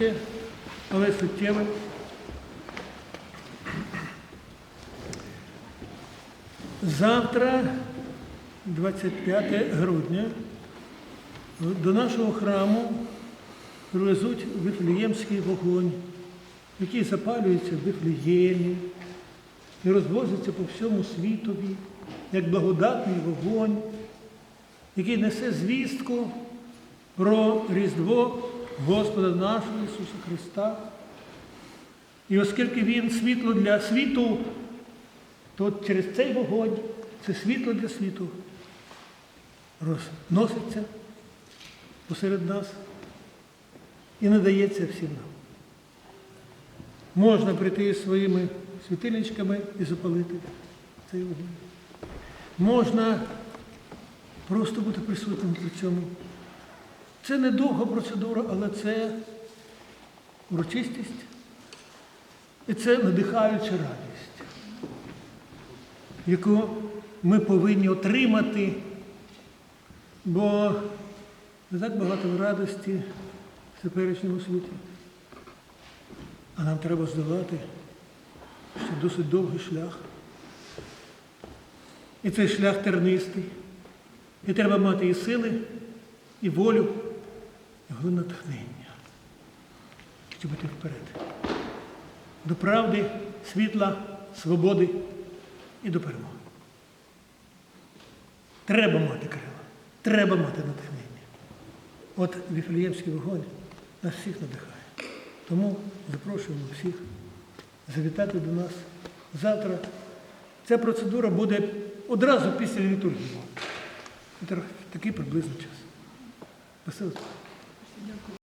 невеличке, але суттєве. Завтра, 25 грудня, до нашого храму привезуть вифлеємський вогонь, який запалюється в Вифлеємі і розвозиться по всьому світові, як благодатний вогонь, який несе звістку про Різдво Господа нашого Ісуса Христа. І оскільки Він світло для світу, то через цей вогонь, це світло для світу, розноситься посеред нас і надається всім нам. Можна прийти зі своїми світильничками і запалити цей вогонь. Можна просто бути присутнім при цьому. Це не довга процедура, але це урочистість і це надихаюча радість, яку ми повинні отримати, бо не так багато радості в теперішньому світі. А нам треба здолати ще досить довгий шлях. І цей шлях тернистий. І треба мати і сили, і волю, головне натхнення, щоб іти вперед. До правди, світла, свободи і до перемоги. Треба мати крила, треба мати натхнення. От Віфлеємський вогонь нас всіх надихає. Тому запрошуємо всіх завітати до нас завтра. Ця процедура буде одразу після літургії. Такий приблизно час. Василь. Дякую.